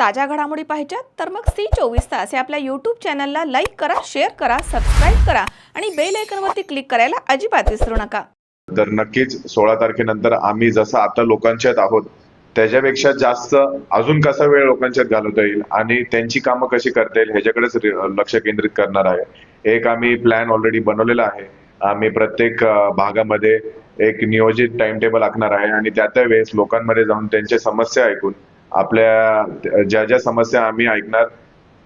ताज्या घडामोडी पाहिजेत तर मग सी चोवीस तास या आपल्या यूट्यूब चॅनलला लाईक करा शेअर करा सबस्क्राईब करा आणि बेल आयकनवरती क्लिक करायला अजिबात विसरू नका. तर नक्कीच सोळा तारखेनंतर आम्ही जसं आता लोकांच्यात आहोत त्याच्यापेक्षा जास्त अजून कसा वेळ लोकांच्यात घालवता येईल आणि त्यांची कामं कशी करता येईल ह्याच्याकडेच लक्ष केंद्रित करणार आहे. एक आम्ही प्लॅन ऑलरेडी बनवलेला आहे. आम्ही प्रत्येक भागामध्ये एक नियोजित टाइम टेबल आखणार आहे आणि त्या त्या वेळेस लोकांमध्ये जाऊन त्यांच्या समस्या ऐकून आपल्या ज्या ज्या समस्या आम्ही ऐकणार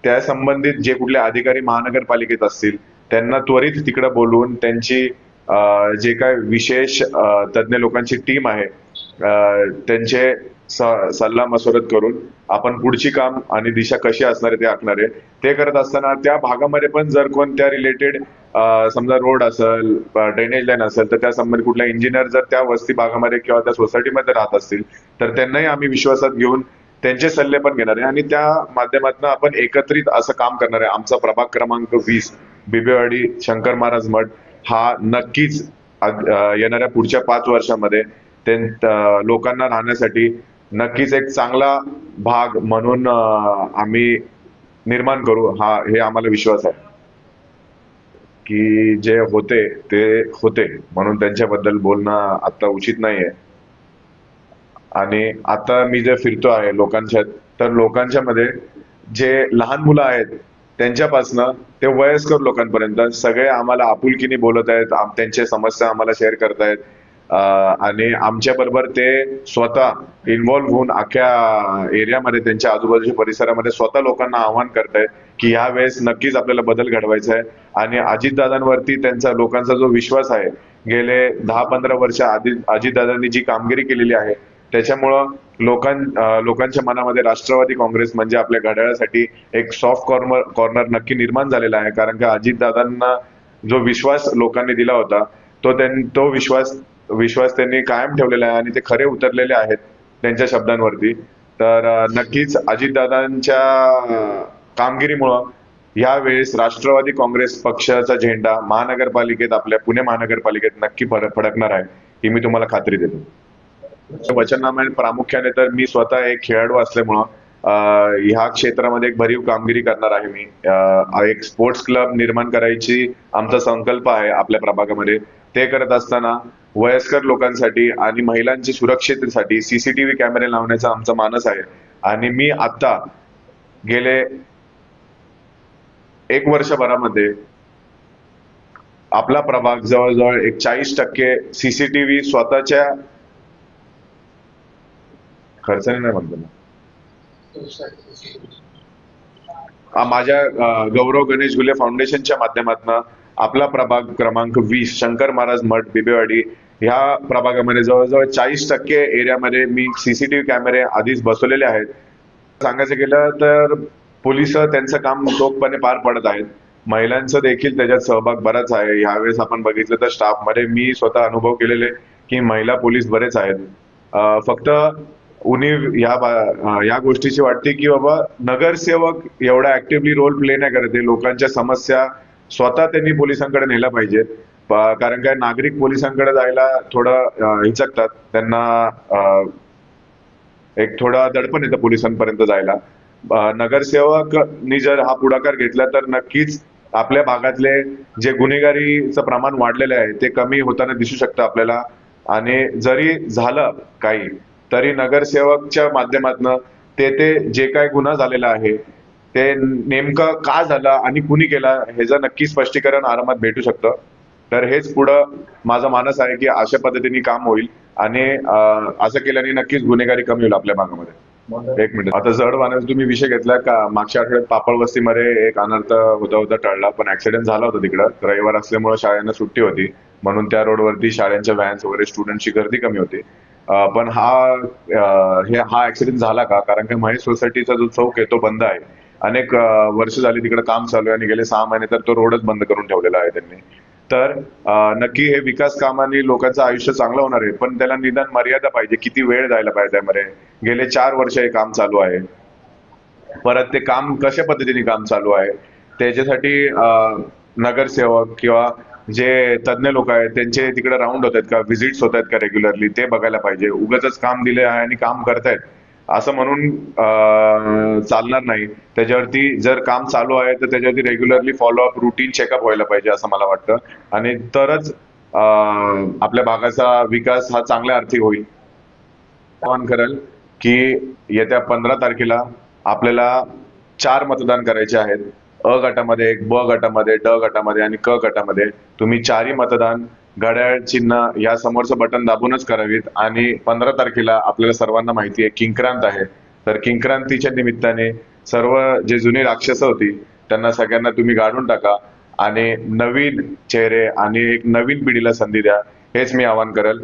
त्या संबंधित जे कुठले अधिकारी महानगरपालिकेत असतील त्यांना त्वरित तिकडे बोलवून त्यांची जे काय विशेष तज्ज्ञ तज्ञ लोकांची टीम आहे त्यांचे स- सल्ला मसोरत करून आपण पुढची काम आणि दिशा कशी असणार आहे ते आखणार आहे. ते करत असताना त्या भागामध्ये पण जर कोण त्या रिलेटेड समजा रोड असेल ड्रेनेज लाईन असेल तर त्या संबंधित कुठला इंजिनियर जर त्या वस्ती भागामध्ये किंवा त्या सोसायटीमध्ये राहत असतील तर त्यांनाही आम्ही विश्वासात घेऊन त्यांचे सल्ले पण घेणार. आहे आणि त्या माध्यमातून आपण एकत्रित असं काम करणार आहे. आमचा प्रभाग क्रमांक वीस बिबेवाडी शंकर महाराज मठ हा नक्कीच येणाऱ्या पुढच्या पाच वर्षामध्ये लोकांना राहण्यासाठी नक्कीच एक चांगला भाग म्हणून आम्ही निर्माण करू. हा हे आम्हाला विश्वास आहे. की जे होते ते होते म्हणून त्यांच्याबद्दल बोलणं आता उचित नाहीये. आणि आता मी जे फिरतो आहे लोकांच्या तर लोकांच्या मध्ये जे लहान मुलं आहेत त्यांच्यापासनं ते वयस्कर लोकांपर्यंत सगळे आम्हाला आपुलकीने बोलत आहेत आम- त्यांच्या समस्या आम्हाला शेअर करतायत. आणि आमच्या बरोबर ते स्वतः इन्व्हॉल्व्ह होऊन अख्ख्या एरियामध्ये त्यांच्या आजूबाजूच्या परिसरामध्ये स्वतः लोकांना आव्हान करतायत की ह्या वेळेस नक्कीच आपल्याला बदल घडवायचा आहे. आणि अजितदादांवरती त्यांचा लोकांचा जो विश्वास आहे गेले दहा पंधरा वर्ष आधी अजितदादांनी जी कामगिरी केलेली आहे त्याच्यामुळं लोकां लोकांच्या मनामध्ये राष्ट्रवादी काँग्रेस म्हणजे आपल्या घड्याळासाठी एक सॉफ्ट कॉर्नर कॉर्नर नक्की निर्माण झालेला आहे. कारण का अजितदादांना जो विश्वास लोकांनी दिला होता तो तो विश्वास विश्वास त्यांनी कायम ठेवलेला आहे आणि ते खरे उतरलेले आहेत त्यांच्या शब्दांवरती. तर नक्कीच अजितदादांच्या कामगिरीमुळं या वेळेस राष्ट्रवादी काँग्रेस पक्षाचा झेंडा महानगरपालिकेत आपल्या पुणे महानगरपालिकेत नक्की फडकणार आहे ही मी तुम्हाला खात्री देतो. वचननाम्याने प्रामुख्याने तर मी स्वतः एक खेळाडू असल्यामुळं ह्या क्षेत्रामध्ये एक भरीव कामगिरी करणार आहे मी. एक स्पोर्ट्स क्लब निर्माण करायची आमचा संकल्प आहे आपल्या प्रभागामध्ये. ते करत असताना वयस्कर लोकांसाठी आणि महिलांच्या सुरक्षेसाठी सीसीटीव्ही कॅमेरे लावण्याचा आमचा मानस आहे. आणि मी आता गेले एक वर्षभरामध्ये आपला प्रभाग जवळजवळ एक चाळीस टक्के सीसीटीव्ही स्वतःच्या खर्चाने नाही म्हणतो ना. माझ्या गौरव गणेश गुले फाउंडेशनच्या माध्यमातून आपला प्रभाग क्रमांक वीस शंकर महाराज मठ बिबेवाडी ह्या प्रभागामध्ये जवळजवळ चाळीस टक्के एरियामध्ये मी सीसीटीव्ही कॅमेरे आधीच बसवलेले आहेत. सांगायचं गेलं तर पोलीस त्यांचं काम चोखपणे पार पडत आहेत. महिलांचं देखील त्याच्यात सहभाग बराच आहे. यावेळेस आपण बघितलं तर स्टाफमध्ये मी स्वतः अनुभव केलेले की महिला पोलीस बरेच आहेत. फक्त उणीव या बा- या गोष्टीची वाटते की बाबा नगरसेवक एवढा ऍक्टिव्हली रोल प्ले नाही करत. आहे लोकांच्या समस्या स्वतः त्यांनी पोलिसांकडे नेल्या पाहिजेत. कारण काय नागरिक पोलिसांकडे जायला थोडं हिचकतात. त्यांना एक थोडा दडपण येतं पोलिसांपर्यंत जायला. नगरसेवकनी जर हा पुढाकार घेतला तर नक्कीच आपल्या भागातले जे गुन्हेगारीचं प्रमाण वाढलेलं आहे ते कमी होताना दिसू शकतं आपल्याला. आणि जरी झालं काही तरी नगरसेवकच्या माध्यमातनं ते ते जे काय गुन्हा झालेला आहे ते नेमकं का झालं आणि कुणी केला ह्याचं नक्की स्पष्टीकरण आरामात भेटू शकतं. तर हेच पुढं माझा मानस आहे की अशा पद्धतीने काम होईल आणि असं केल्याने नक्कीच गुन्हेगारी कमी होईल आपल्या भागामध्ये. एक मिनिट. आता जड वाहनाचा तुम्ही विषय घेतला का मागच्या आठवड्यात पापड वस्तीमध्ये एक अनर्थ होता होता टळला पण ऍक्सिडेंट झाला होता तिकडं. रविवार असल्यामुळे शाळेंना सुट्टी होती म्हणून त्या रोडवरती शाळेंच्या व्हॅन्स वगैरे स्टुडंटची गर्दी कमी होती. पण हा हे हा ऍक्सिडेंट झाला का? कारण की महेश सोसायटीचा जो चौक आहे तो बंद आहे. अनेक वर्ष झाली तिकडे काम चालू आहे आणि गेले सहा महिने तर तो रोडच बंद करून ठेवलेला आहे त्यांनी. तर नक्की हे विकास कामाने लोकांचं आयुष्य चांगलं होणार आहे पण त्याला निदान मर्यादा पाहिजे. किती वेळ जायला पाहिजे त्यामध्ये? गेले चार वर्ष हे काम चालू आहे. परत ते काम कशा पद्धतीने काम चालू आहे? त्याच्यासाठी नगरसेवक किंवा जे तज्ज्ञ लोक आहेत त्यांचे तिकडे राऊंड होत आहेत का व्हिजिट्स होत आहेत का रेग्युलरली ते बघायला पाहिजे. उगाच काम दिले आहे आणि काम करतायत. असं म्हणून चालणार नाही. त्याच्यावरती जर काम चालू आहे तर त्याच्यावरती रेग्युलरली फॉलोअप रुटीन चेकअप व्हायला पाहिजे असं मला वाटतं. आणि तरच आपल्या भागाचा विकास हा चांगल्या अर्थी होईल. आवाहन करेल की येत्या पंधरा तारखेला आपल्याला चार मतदान करायचे आहेत. अ गटामध्ये ब गटामध्ये ड गटामध्ये आणि क गटामध्ये तुम्ही चारही मतदान घड्याळ चिन्ह या समोरचं बटन दाबूनच करावीत. आणि पंधरा तारखेला आपल्याला सर्वांना माहिती आहे किंक्रांत आहे. तर किंक्रांतीच्या निमित्ताने सर्व जे जुनी राक्षस होती त्यांना सगळ्यांना तुम्ही गाडून टाका. आणि नवीन चेहरे आणि एक नवीन पिढीला संधी द्या. हेच मी आवाहन करेल.